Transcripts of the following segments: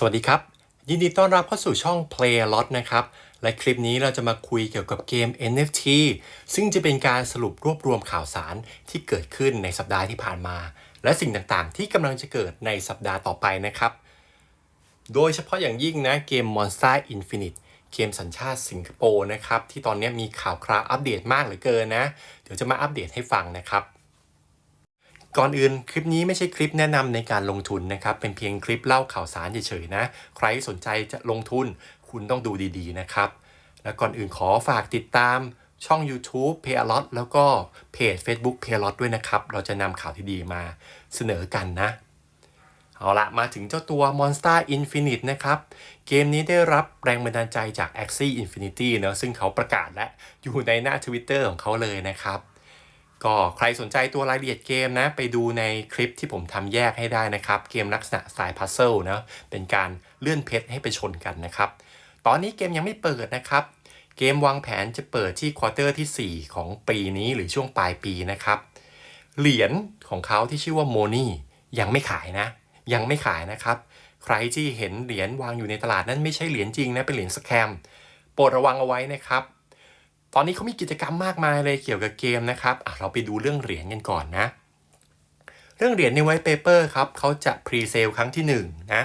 สวัสดีครับ ยินดีต้อนรับเข้าสู่ช่อง Play a Lot นะครับ และคลิปนี้เราจะมาคุยเกี่ยวกับเกม NFT ซึ่งจะเป็นการสรุปรวบรวมข่าวสารที่เกิดขึ้นในสัปดาห์ที่ผ่านมา และสิ่งต่างๆ ที่กำลังจะเกิดในสัปดาห์ต่อไปนะครับ โดยเฉพาะอย่างยิ่งนะเกม Monster Infinite เกมสัญชาติสิงคโปร์นะครับ ที่ตอนนี้มีข่าวคราวอัปเดตมากเหลือเกินนะ เดี๋ยวจะมาอัปเดตให้ฟังนะครับ ก่อนอื่นคลิปนี้ไม่ใช่คลิปแนะนำในการลงทุนนะครับ เป็นเพียงคลิปเล่าข่าวสารเฉยๆนะ ใครสนใจจะลงทุนคุณต้องดูดีๆนะครับ และก่อนอื่นขอฝากติดตามช่อง YouTube p a y a l o t แล้วก็เพจ Facebook p a y a l o t ด้วยนะครับ เราจะนำข่าวที่ดีมาเสนอกันนะ เอาละมาถึงเจ้าตัว Monster Infinite นะครับ เกมนี้ได้รับแรงบันดาลใจจาก Axie Infinity เนะซึ่งเขาประกาศและอยู่ในหน้า Twitter ของเขาเลยนะครับ ก็ใครสนใจตัวรายละเอียดเกมนะ ไปดูในคลิปที่ผมทำแยกให้ได้นะครับ เกมลักษณะสไตล์พัซเซิลนะเป็นการเลื่อนเพชรให้ไปชนกันนะครับ ตอนนี้เกมยังไม่เปิดนะครับ เกมวางแผนจะเปิดที่ควอเตอร์ที่ 4 ของปีนี้หรือช่วงปลายปีนะครับ เหรียญของเขาที่ชื่อว่าโมนี่ยังไม่ขายนะ ยังไม่ขายนะครับ ใครที่เห็นเหรียญวางอยู่ในตลาดนั้นไม่ใช่เหรียญจริงนะเป็นเหรียญสแคมโปรดระวังเอาไว้นะครับ อนนี้เขามีกิจกรรมมากมายเลยเกี่ยวกับเกมนะครับเราไปดูเรื่องเหรียญกันก่อนนะ เรื่องเหรียญในไวท์เปเปอร์ครับเขาจะพรีเซลครั้งที่1นะ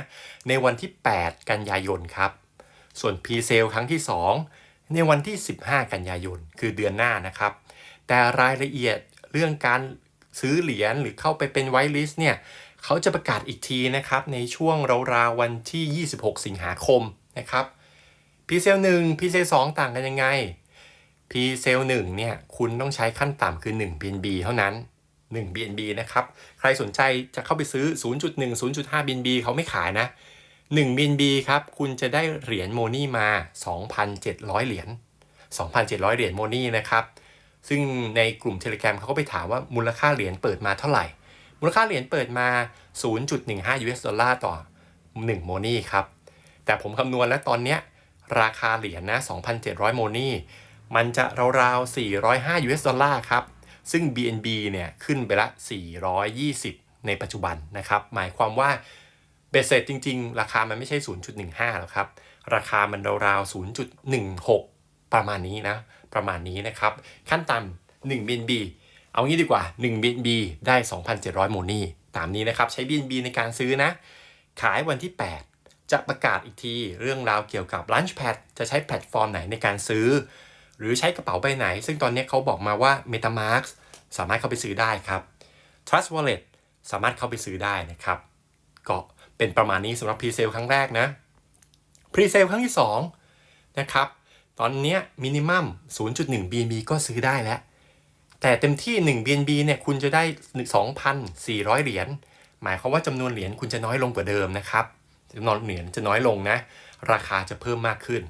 ในวันที่ 8 กันยายนครับ ส่วนพรีเซลครั้งที่ 2 ในวันที่ 15 กันยายน คือเดือนหน้านะครับ แต่รายละเอียดเรื่องการซื้อเหรียญหรือเข้าไปเป็นไวท์ลิสต์เนี่ยเขาจะประกาศอีกทีนะครับ ในช่วงราวๆวันที่ 26 สิงหาคมนะครับพรีเซล1พีเซล2ต่างกันยังไง P เซล1เนี่ยคุณต้องใช้ขั้นต่ำคือ 1 BNB เท่านั้น 1 BNB นะครับ ใครสนใจจะเข้าไปซื้อ 0.1 0.5 BNB เขาไม่ขายนะ 1 BNB ครับ คุณจะได้เหรียญโมนี่มา 2,700 เหรียญ 2,700 เหรียญโมนี่นะครับ ซึ่งในกลุ่ม Telegram เขาก็ไปถามว่ามูลค่าเหรียญเปิดมาเท่าไหร่ มูลค่าเหรียญเปิดมา 0.15 US ดอลลาร์ต่อ 1 โมนี่ครับ แต่ผมคำนวณแล้วตอนเนี้ยราคาเหรียญนะ2,700 โมนี่ มันจะราวๆ 405 US ดอลลาร์ครับ ซึ่ง BNB เนี่ยขึ้นไปละ 420 ในปัจจุบันนะครับ หมายความว่าเบสเซตจริง ๆ ราคามันไม่ใช่ 0.15หรอกครับ ราคามันราวๆ 0.16 ประมาณนี้นะ ประมาณนี้นะครับ ขั้นต่ำ1 BNB เอางี้ดีกว่า 1 BNB ได้ 2,700 โมนี่ ตามนี้นะครับ ใช้ BNB ในการซื้อนะ ขายวันที่ 8 จะประกาศอีกที เรื่องราวเกี่ยวกับ Launchpad จะใช้แพลตฟอร์มไหนในการซื้อ รือใช้กระเป๋าใบไหน ซึ่งตอนนี้เขาบอกมาว่า MetaMask สามารถเข้าไปซื้อได้ครับ Trust Wallet สามารถเข้าไปซื้อได้นะครับ ก็เป็นประมาณนี้สำหรับ Pre-sale ครั้งแรกนะ Pre-sale ครั้งที่ 2 นะครับ ตอนนี้มินิมัม0.1 BNB ก็ซื้อได้แล้ว แต่เต็มที่ 1 BNB เนี่ยคุณจะได้ 2,400 เหรียญ หมายความว่าจำนวนเหรียญคุณจะน้อยลงกว่าเดิมนะครับจำนวนเหรียญจะน้อยลงนะ ราคาจะเพิ่มมากขึ้น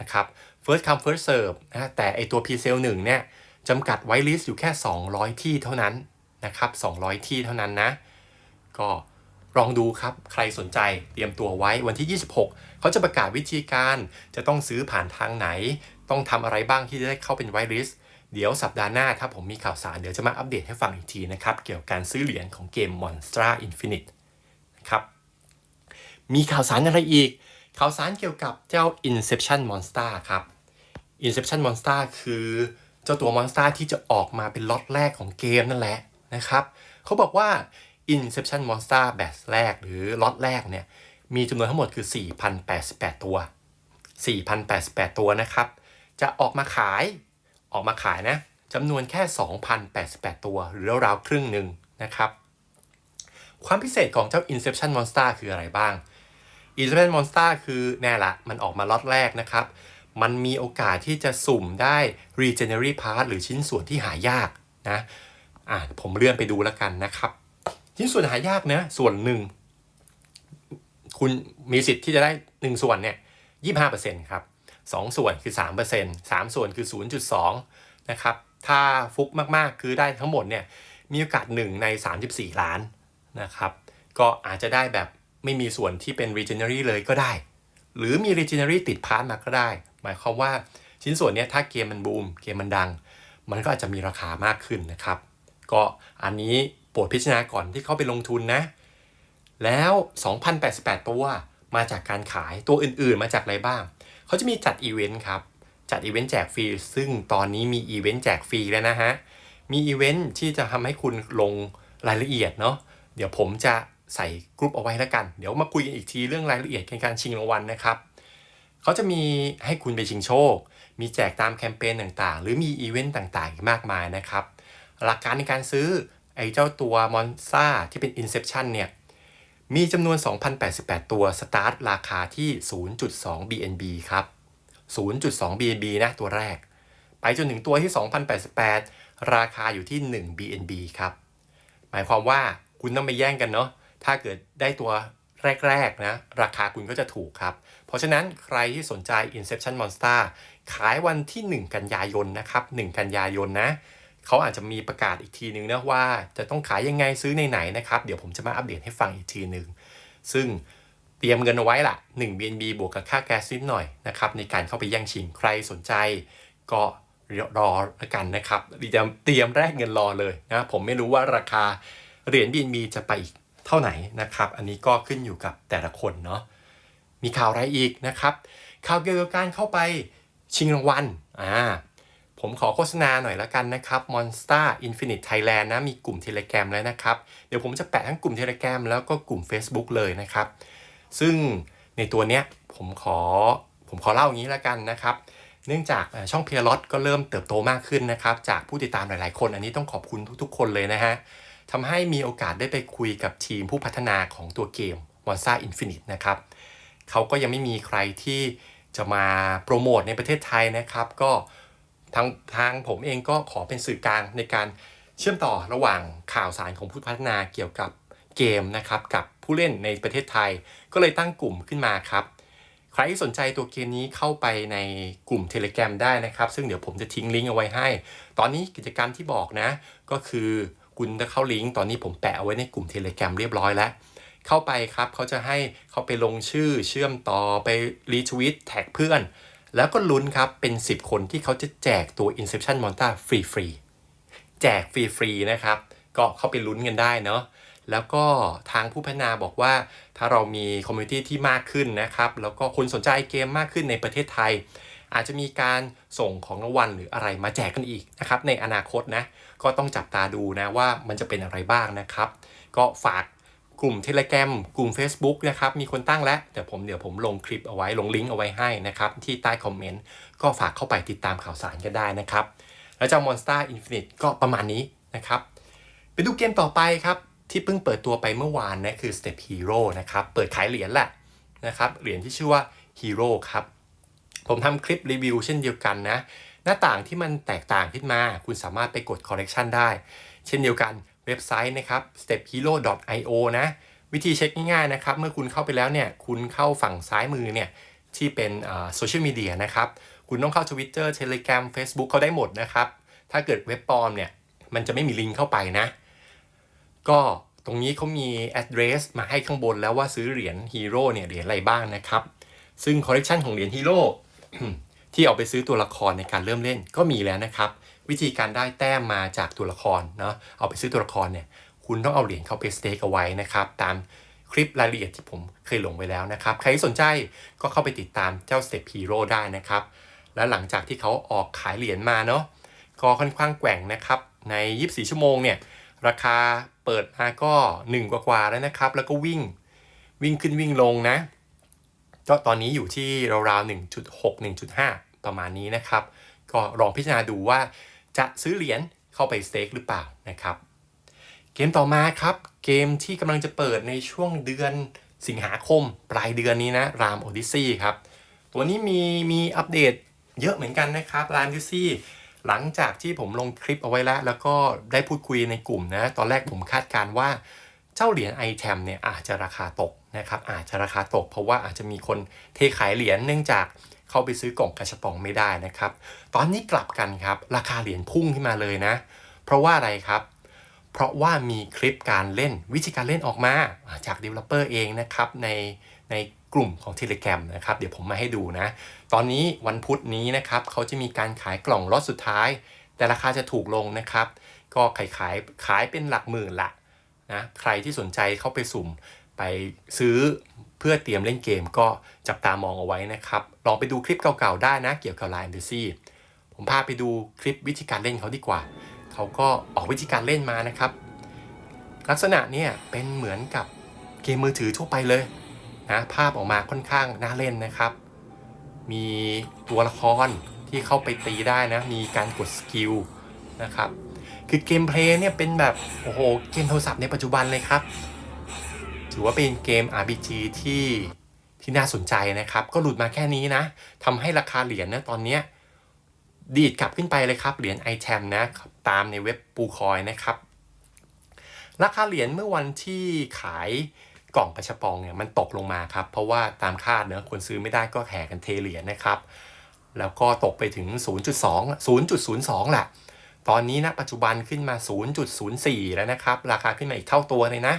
นะครับ first come first serve นะแต่ไอตัว pre-sale 1เนี่ยจำกัดไว้ลิสต์อยู่แค่ 200 ที่เท่านั้นนะครับ 200 ที่เท่านั้นนะ ก็ลองดูครับ ใครสนใจเตรียมตัวไว้วันที่ 26 เขาจะประกาศวิธีการจะต้องซื้อผ่านทางไหน ต้องทำอะไรบ้างที่จะได้เข้าเป็นไวลิสต์เดี๋ยวสัปดาห์หน้าถ้าผมมีข่าวสารเดี๋ยวจะมาอัปเดตให้ฟังอีกทีนะครับ เกี่ยวกับการซื้อเหรียญของเกม Monster Infinite นะครับ มีข่าวสารอะไรอีก ข่าวสารเกี่ยวกับเจ้า Inception Monster ครับ Inception Monster คือเจ้าตัว Monster ที่จะออกมาเป็นล็อตแรกของเกมนั่นแหละนะครับเขาบอกว่า Inception Monster แบบแรกหรือล็อตแรกเนี่ย มีจำนวนทั้งหมดคือ 4,088 ตัว 4,088 ตัวนะครับ จะออกมาขายออกมาขายนะจำนวนแค่ 2,088 ตัว หรือราวๆครึ่งหนึ่งนะครับ ความพิเศษของเจ้า Inception Monster คืออะไรบ้าง Inception Monster คือแน่ละมันออกมาล็อตแรกนะครับ มันมีโอกาสที่จะสุ่มได้ Regenerate Part หรือชิ้นส่วนที่หายากนะอ่าผมเลื่อนไปดูแล้วกันนะครับ ชิ้นส่วนหายากนะส่วนหนึ่งคุณมีสิทธิ์ที่จะได้ 1 ส่วนเนี่ย25%ครับ2ส่วนคือ 3% 3 ส่วนคือ 0.2 นะครับ ถ้าฟุกมากๆ คือได้ทั้งหมดเนี่ย มีโอกาส 1 ใน 34 ล้านนะครับ ก็อาจจะได้แบบ ไม่มีส่วนที่เป็น regenerate เลยก็ได้ หรือมี regenerate ติดพาร์ทมาก็ได้ หมายความว่าชิ้นส่วนเนี้ยถ้าเกมมันบูม เกมมันดัง มันก็อาจจะมีราคามากขึ้นนะครับ ก็อันนี้โปรดพิจารณาก่อนที่เข้าไปลงทุนนะ แล้ว 2,088 ตัวมาจากการขายตัวอื่นๆ มาจากอะไรบ้าง เขาจะมีจัดอีเวนต์ครับ จัดอีเวนต์แจกฟรี ซึ่งตอนนี้มีอีเวนต์แจกฟรีแล้วนะฮะ มีอีเวนต์ที่จะทำให้คุณลงรายละเอียดเนาะ เดี๋ยวผมจะ ใส่กรุ๊ปเอาไว้แล้วกัน เดี๋ยวมาคุยกันอีกทีเรื่องรายละเอียดการชิงรางวัลนะครับเขาจะมีให้คุณไปชิงโชค มีแจกตามแคมเปญต่างๆ หรือมีอีเวนต์ต่างๆอีกมากมายนะครับ หลักการในการซื้อไอ้เจ้าตัวมอนซ่าที่เป็น Inception เนี่ย มีจำนวน 2,088 ตัวสตาร์ทราคาที่ 0.2 BNB ครับ 0.2 BNB นะตัวแรก ไปจนถึงตัวที่ 2,088 ราคาอยู่ที่ 1 BNB ครับ หมายความว่าคุณต้องไปแย่งกันเนาะ ถ้าเกิดได้ตัวแรก ๆ นะ ราคาคุณก็จะถูกครับ เพราะฉะนั้นใครที่สนใจ Inception Monster ขายวันที่ 1 กันยายนนะครับ 1 กันยายนนะ เขาอาจจะมีประกาศอีกทีนึงนะว่าจะต้องขายยังไงซื้อในไหนนะครับ เดี๋ยวผมจะมาอัปเดตให้ฟังอีกทีนึง ซึ่งเตรียมเงินเอาไว้ละ1 BNB บวกกับค่าแก๊สนิดหน่อยนะครับ ในการเข้าไปแย่งชิงใครสนใจ ก็รอล้วกันนะครับเตรียมเตรียมแรกเงินรอเลยนะ ผมไม่รู้ว่าราคาเหรียญ BNB จะไปอีก เท่าไหร่นะครับ อันนี้ก็ขึ้นอยู่กับแต่ละคนเนาะมีข่าวอะไรอีกนะครับ ข่าวเกี่ยวกับการเข้าไปชิงรางวัลอ่าผมขอโฆษณาหน่อยละกันนะครับ Monster Infinite Thailand นะ มีกลุ่ม Telegram แล้วนะครับ เดี๋ยวผมจะแปะทั้งกลุ่ม Telegram แล้วก็กลุ่ม Facebook เลยนะครับ ซึ่งในตัวเนี้ยผมขอผมขอเล่าอย่างนี้ละกันนะครับ เนื่องจากช่องเพียร์ลอตก็เริ่มเติบโตมากขึ้นนะครับ จากผู้ติดตามหลายๆ คน อันนี้ต้องขอบคุณทุกๆ คนเลยนะฮะ ทำให้มีโอกาสได้ไปคุยกับทีมผู้พัฒนาของตัวเกม Monster Infinite นะครับเขาก็ยังไม่มีใครที่จะมาโปรโมทในประเทศไทยนะครับ ก็ทางทางผมเองก็ขอเป็นสื่อกลางในการเชื่อมต่อระหว่างข่าวสารของผู้พัฒนาเกี่ยวกับเกมนะครับกับผู้เล่นในประเทศไทย ก็เลยตั้งกลุ่มขึ้นมาครับ ใครที่สนใจตัวเกมนี้เข้าไปในกลุ่ม Telegram ได้นะครับ ซึ่งเดี๋ยวผมจะทิ้งลิงก์เอาไว้ให้ ตอนนี้กิจกรรมที่บอกนะ ก็คือ คุณจะเข้าลิงก์ตอนนี้ผมแปะเอาไว้ในกลุ่ม Telegram เรียบร้อยแล้ว เข้าไปครับเขาจะให้เขาไปลงชื่อเชื่อมต่อไปรีทวิตแท็กเพื่อน แล้วก็ลุ้นครับเป็น 10 คนที่เขาจะแจกตัว Inception Monster ฟรีฟรีๆแจกฟรีฟรีๆนะครับ ก็เข้าไปลุ้นกันได้เนาะแล้วก็ทางผู้พัฒนาบอกว่าถ้าเรามีคอมมูนิตี้ที่มากขึ้นนะครับ แล้วก็คนสนใจเกมมากขึ้นในประเทศไทย อาจจะมีการส่งของรางวัลหรืออะไรมาแจกกันอีกนะครับในอนาคตนะก็ต้องจับตาดูนะว่ามันจะเป็นอะไรบ้างนะครับ ก็ฝากกลุ่ม Telegram กลุ่ม Facebook นะครับ มีคนตั้งแล้วแต่ผมเดี๋ยวผมลงคลิปเอาไว้ลงลิงก์เอาไว้ให้นะครับ ที่ใต้คอมเมนต์ ก็ฝากเข้าไปติดตามข่าวสารกันได้นะครับ แล้วเจ้า Monster Infinite ก็ประมาณนี้นะครับไปดูเกมต่อไปครับ ที่เพิ่งเปิดตัวไปเมื่อวานนะคือ Step Hero นะครับ เปิดขายเหรียญแหละนะครับ เหรียญที่ชื่อว่า Hero ครับ ผมทำคลิปรีวิวเช่นเดียวกันนะ หน้าต่างที่มันแตกต่างขึ้นมา คุณสามารถไปกด correction ได้ เช่นเดียวกันเว็บไซต์นะครับ stephero.io นะ วิธีเช็คง่ายๆนะครับ เมื่อคุณเข้าไปแล้วเนี่ย คุณเข้าฝั่งซ้ายมือเนี่ย ที่เป็นโซเชียลมีเดียนะครับ คุณต้องเข้า Twitter Telegram Facebook เขาได้หมดนะครับ ถ้าเกิดเว็บปลอมเนี่ย มันจะไม่มีลิงก์เข้าไปนะ ก็ตรงนี้เขามี address มาให้ข้างบนแล้วว่าซื้อเหรียญฮีโร่เนี่ยเหรียญอะไรบ้างนะครับ ซึ่งคอลเลกชันของเหรียญฮีโร่ ที่เอาไปซื้อตัวละครในการเริ่มเล่นก็มีแล้วนะครับ วิธีการได้แต้มมาจากตัวละครเนาะเอาไปซื้อตัวละครเนี่ยคุณต้องเอาเหรียญเข้าไปสเต็กเอาไว้นะครับ ตามคลิปรายละเอียดที่ผมเคยลงไว้แล้วนะครับ ใครสนใจก็เข้าไปติดตามเจ้า Step Hero ได้นะครับ และหลังจากที่เขาออกขายเหรียญมาเนาะก็ค่อนข้างแกว่งนะครับ ใน 24 ชั่วโมงเนี่ยราคาเปิดมาก็ 1 กว่าๆแล้วนะครับ แล้วก็วิ่งวิ่งขึ้นวิ่งลงนะ ก็ตอนนี้อยู่ที่ราวๆ1.6 1.5 ประมาณนี้นะครับ ก็ลองพิจารณาดูว่าจะซื้อเหรียญเข้าไปสเต็กหรือเปล่านะครับ เกมต่อมาครับ เกมที่กำลังจะเปิดในช่วงเดือนสิงหาคม ปลายเดือนนี้นะรามโอดิซี่ครับ ตัวนี้มีมีอัปเดตเยอะเหมือนกันนะครับรามโอดิซี่หลังจากที่ผมลงคลิปเอาไว้แล้ว แล้วก็ได้พูดคุยในกลุ่มนะ ตอนแรกผมคาดการว่าเจ้าเหรียญไอแทมเนี่ยอาจจะราคาตก นะครับอาจจะราคาตก เพราะว่าอาจจะมีคนเทขายเหรียญเนื่องจากเข้าไปซื้อกล่องกระชับปองไม่ได้นะครับ ตอนนี้กลับกันครับ ราคาเหรียญพุ่งขึ้นมาเลยนะ เพราะว่าอะไรครับ เพราะว่ามีคลิปการเล่นวิธีการเล่นออกมาจาก Developer เองนะครับในในกลุ่มของ Telegram นะครับ เดี๋ยวผมมาให้ดูนะ ตอนนี้วันพุธนี้นะครับเขาจะมีการขายกล่องล็อตสุดท้าย แต่ราคาจะถูกลงนะครับ ก็ขายขายขายเป็นหลักหมื่นละนะใครที่สนใจเข้าไปสุ่ม ไปซื้อเพื่อเตรียมเล่นเกมก็จับตามองเอาไว้นะครับ ลองไปดูคลิปเก่าๆได้นะเกี่ยวกับ Line ดูซี่ผมพาไปดูคลิปวิธีการเล่นเขาดีกว่า เขาก็ออกวิธีการเล่นมานะครับ ลักษณะเนี่ยเป็นเหมือนกับเกมมือถือทั่วไปเลยนะภาพออกมาค่อนข้างน่าเล่นนะครับ มีตัวละครที่เข้าไปตีได้นะ มีการกดสกิลนะครับ คือเกมเพลย์เนี่ยเป็นแบบ โอ้โห เกมโทรศัพท์ในปัจจุบันเลยครับ ถือว่าเป็นเกม RPG ที่ที่น่าสนใจนะครับ ก็หลุดมาแค่นี้นะทำให้ราคาเหรียญนะตอนนี้ดีดกลับขึ้นไปเลยครับ เหรียญ i t a m นะตามในเว็บปูคอยนะครับ ราคาเหรียญเมื่อวันที่ขายกล่องกระชปองเนี่ยมันตกลงมาครับ เพราะว่าตามคาดเนอะคนซื้อไม่ได้ก็แห่กันเทเหรียญนะครับ แล้วก็ตกไปถึง 0.2 0.02แหละตอนนี้นะปัจจุบันขึ้นมา 0.04 แล้วนะครับ ราคาขึ้นมาอีกเท่าตัวเลยนะ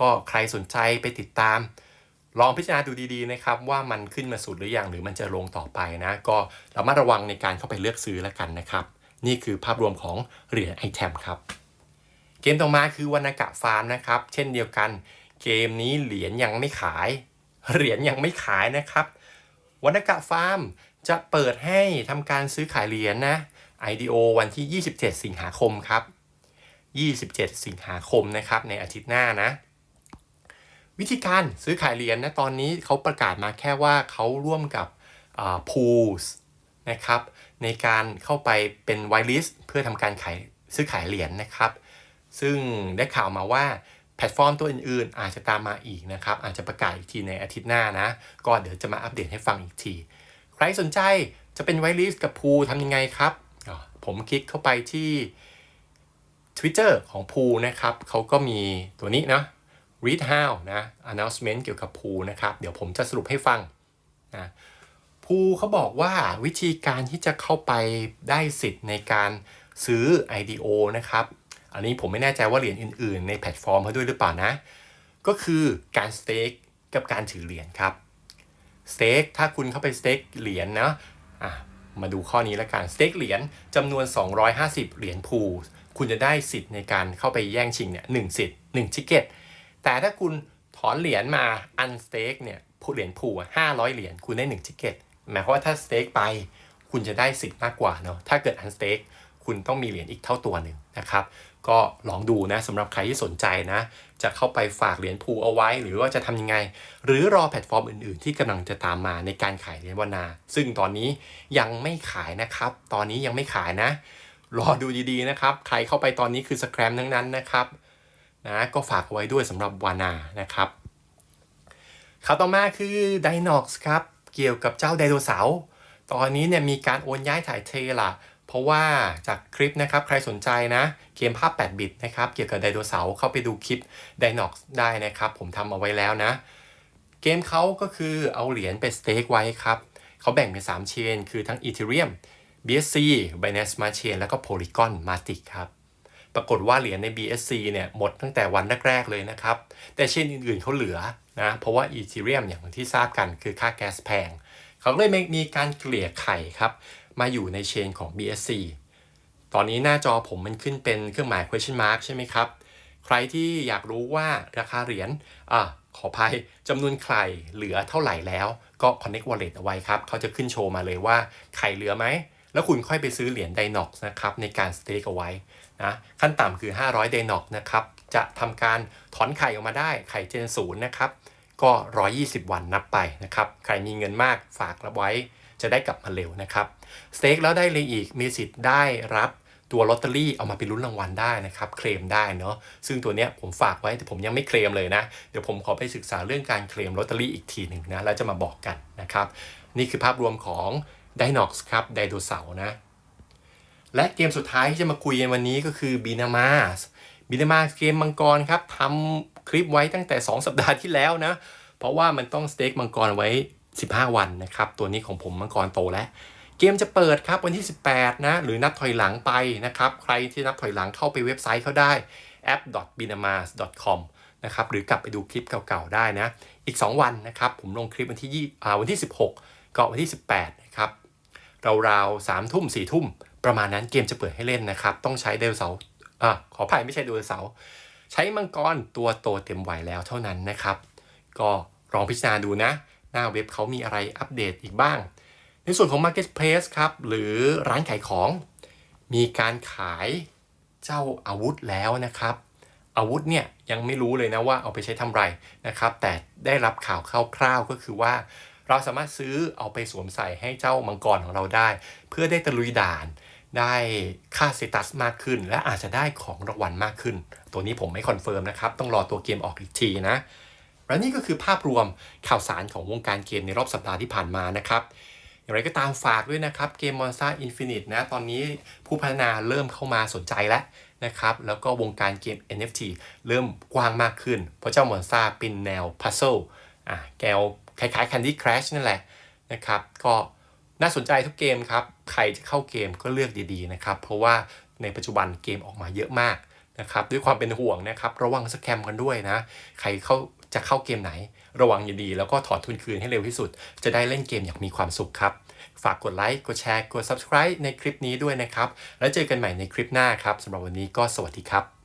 ก็ใครสนใจไปติดตาม ลองพิจารณาดูดีๆนะครับ ว่ามันขึ้นมาสุดหรือยังหรือมันจะลงต่อไปนะ ก็ระมัดระวังในการเข้าไปเลือกซื้อแล้วกันนะครับ นี่คือภาพรวมของเหรียญไอแทมครับ เกมต่อมาคือวรรณกะฟาร์มนะครับ เช่นเดียวกัน เกมนี้เหรียญยังไม่ขาย เหรียญยังไม่ขายนะครับวรรณกะฟาร์มจะเปิดให้ทำการซื้อขายเหรียญนะ IDO วันที่ 27 สิงหาคมครับ 27 สิงหาคมนะครับในอาทิตย์หน้านะ วิธีการซื้อขายเหรียญนะตอนนี้เขาประกาศมาแค่ว่าเขาร่วมกับพูลส์นะครับในการเข้าไปเป็นไวลิสเพื่อทำการขายซื้อขายเหรียญนะครับ ซึ่งได้ข่าวมาว่าแพลตฟอร์มตัวอื่นๆ อาจจะตามมาอีกนะครับ อาจจะประกาศอีกทีในอาทิตย์หน้านะ ก็เดี๋ยวจะมาอัปเดตให้ฟังอีกที ใครสนใจจะเป็นไวลิสกับพูทำยังไงครับ ผมคลิกเข้าไปที่ Twitter ของพูนะครับเขาก็มีตัวนี้นะ read how นะ announcement เกี่ยวกับพูนะครับ เดี๋ยวผมจะสรุปให้ฟังนะพูเขาบอกว่าวิธีการที่จะเข้าไปได้สิทธิ์ในการซื้อ IDO นะครับ อันนี้ผมไม่แน่ใจว่าเหรียญอื่นๆ ในแพลตฟอร์มเขาด้วยหรือเปล่านะ ก็คือการสเต็กกับการถือเหรียญครับสเต็กถ้าคุณเข้าไปสเต็กเหรียญนะะมาดูข้อนี้แล้วกันสเต็กเหรียญจำนวน 250 เหรียญพูคุณจะได้สิทธิ์ในการเข้าไปแย่งชิงเนี่ยหนึ่งสิทธิ์หนึ่งชิเก็ต แต่ถ้าคุณถอนเหรียญมาอันสเต็กเนี่ยเหรียญพูห้าร้อยเหรียญคุณได้หนึ่งชิเก็ตหมายความว่าถ้าสเต็กไปคุณจะได้สิทธิ์มากกว่าเนาะถ้าเกิดอันสเต็กคุณต้องมีเหรียญอีกเท่าตัวหนึ่งนะครับ ก็ลองดูนะสำหรับใครที่สนใจนะ จะเข้าไปฝากเหรียญพูเอาไว้ หรือว่าจะทำยังไง หรือรอแพลตฟอร์มอื่น ๆ ที่กำลังจะตามมาในการขายเหรียญวนา ซึ่งตอนนี้ยังไม่ขายนะครับ ตอนนี้ยังไม่ขายนะ รอดูดี ๆ นะครับ ใครเข้าไปตอนนี้คือสแครมทั้งนั้นนะครับ นะก็ฝากไว้ด้วยสำหรับวานานะครับข่าวต่อมาคือ Dinox ครับ เกี่ยวกับเจ้าไดโนเสาร์ตอนนี้เนี่ยมีการโอนย้ายถ่ายเทละเพราะว่าจากคลิปนะครับใครสนใจนะ เกมภาพ 8 บิตนะครับ เกี่ยวกับไดโนเสาร์เข้าไปดูคลิป Dinox ได้นะครับ ผมทำเอาไว้แล้วนะ เกมเขาก็คือเอาเหรียญไปสเต็กไว้ครับเขาแบ่งเป็น 3 เชน คือทั้ง Ethereum BSC Binance Smart Chain แล้วก็ Polygon Matic ครับ ปรากฏว่าเหรียญใน BSC เนี่ยหมดตั้งแต่วันแรกๆเลยนะครับ แต่เช่นอื่นๆเขาเหลือนะเพราะว่า Ethereum อย่างที่ทราบกันคือค่าแก๊สแพง เขาเลยมีการเกลี่ยไข่ครับ มาอยู่ในเชนของ BSC ตอนนี้หน้าจอผมมันขึ้นเป็นเครื่องหมาย question mark ใช่ไหมครับ ใครที่อยากรู้ว่าราคาเหรียญอะขออภัยจำนวนไข่เหลือเท่าไหร่แล้ว ก็ connect wallet เอาไว้ครับ เขาจะขึ้นโชว์มาเลยว่าไข่เหลือไหม แล้วคุณค่อยไปซื้อเหรียญ Dinox นะครับในการ stake เอาไว้ นะขั้นต่ำคือ 500 Dinox นะครับ จะทำการถอนไข่ออกมาได้ไข่เจนศูนย์นะครับ ก็ 120 วันนับไปนะครับ ใครมีเงินมากฝากรับไว้จะได้กลับมาเร็วนะครับสเต็กแล้วได้เลยอีกมีสิทธิ์ได้รับตัวลอตเตอรี่เอามาเป็นลุ้นรางวัลได้นะครับ เคลมได้เนาะซึ่งตัวเนี้ยผมฝากไว้แต่ผมยังไม่เคลมเลยนะ เดี๋ยวผมขอไปศึกษาเรื่องการเคลมลอตเตอรี่อีกทีหนึ่งนะแล้วจะมาบอกกันนะครับ นี่คือภาพรวมของ Dinox ครับไดโนเสาร์นะ และเกมสุดท้ายที่จะมาคุยกันวันนี้ก็คือ b i n a m a s b i n a m a s เกมมังกรครับทำคลิปไว้ตั้งแต่ 2 สัปดาห์ที่แล้วนะ เพราะว่ามันต้องสเต็กมังกรไว้ 15 วันนะครับ ตัวนี้ของผมมังกรโตแล้วเกมจะเปิดครับวันที่ 18 นะ หรือนับถอยหลังไปนะครับ ใครที่นับถอยหลังเข้าไป웹ไซต์เขาได้ app.binamas.com นะครับหรือกลับไปดูคลิปเก่าๆได้นะ อีก 2 วันนะครับ ผมลงคลิปวันที่อ่าวันที่ 16 ก็วันที่ 18 นะครับราวๆ3ทุ่ม4ทุ่ม ประมาณนั้นเกมจะเปิดให้เล่นนะครับ ต้องใช้ไดโนเสาร์อะขออภัยไม่ใช่ไดโนเสาร์ใช้มังกรตัวโตเต็มวัยแล้วเท่านั้นนะครับ ก็ลองพิจารณาดูนะ หน้าเว็บเขามีอะไรอัปเดตอีกบ้าง ในส่วนของ Marketplace ครับ หรือร้านขายของ มีการขายเจ้าอาวุธแล้วนะครับ อาวุธเนี่ยยังไม่รู้เลยนะว่าเอาไปใช้ทำไรนะครับ แต่ได้รับข่าวคร่าวๆก็คือว่า เราสามารถซื้อเอาไปสวมใส่ให้เจ้ามังกรของเราได้ เพื่อได้ตะลุยด่าน ได้ค่าสเตตัสมากขึ้น และอาจจะได้ของรางวัลมากขึ้น ตัวนี้ผมไม่คอนเฟิร์มนะครับ ต้องรอตัวเกมออกอีกทีนะและนี่ก็คือภาพรวมข่าวสารของวงการเกมในรอบสัปดาห์ที่ผ่านมานะครับ อย่างไรก็ตามฝากด้วยนะครับ เกม Monster Infinite นะ ตอนนี้ผู้พัฒนาเริ่มเข้ามาสนใจแล้วนะครับ แล้วก็วงการเกม NFT เริ่มกว้างมากขึ้น เพราะเจ้า Monster เป็นแนว Puzzle อะแกวคล้ายๆ Candy Crush นั่นแหละนะครับ ก็ น่าสนใจทุกเกมครับ ใครจะเข้าเกมก็เลือกดีๆนะครับ เพราะว่าในปัจจุบันเกมออกมาเยอะมากนะครับ ด้วยความเป็นห่วงนะครับ ระวังสแกมกันด้วยนะ ใครเข้าจะเข้าเกมไหน ระวังอย่าดีแล้วก็ถอนทุนคืนให้เร็วที่สุด จะได้เล่นเกมอย่างมีความสุขครับ ฝากกดไลค์ กดแชร์ กด subscribe ในคลิปนี้ด้วยนะครับ แล้วเจอกันใหม่ในคลิปหน้าครับสำหรับวันนี้ก็สวัสดีครับ